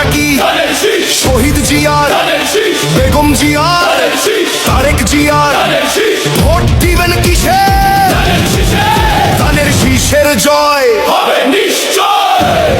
নামটা কি? শহীদ জিয়ার বেগম জিয়ার তারেক জিয়ার ভোট দিবেন কিসে? ধানের শীষের জয়। হবে নিশ্চয়।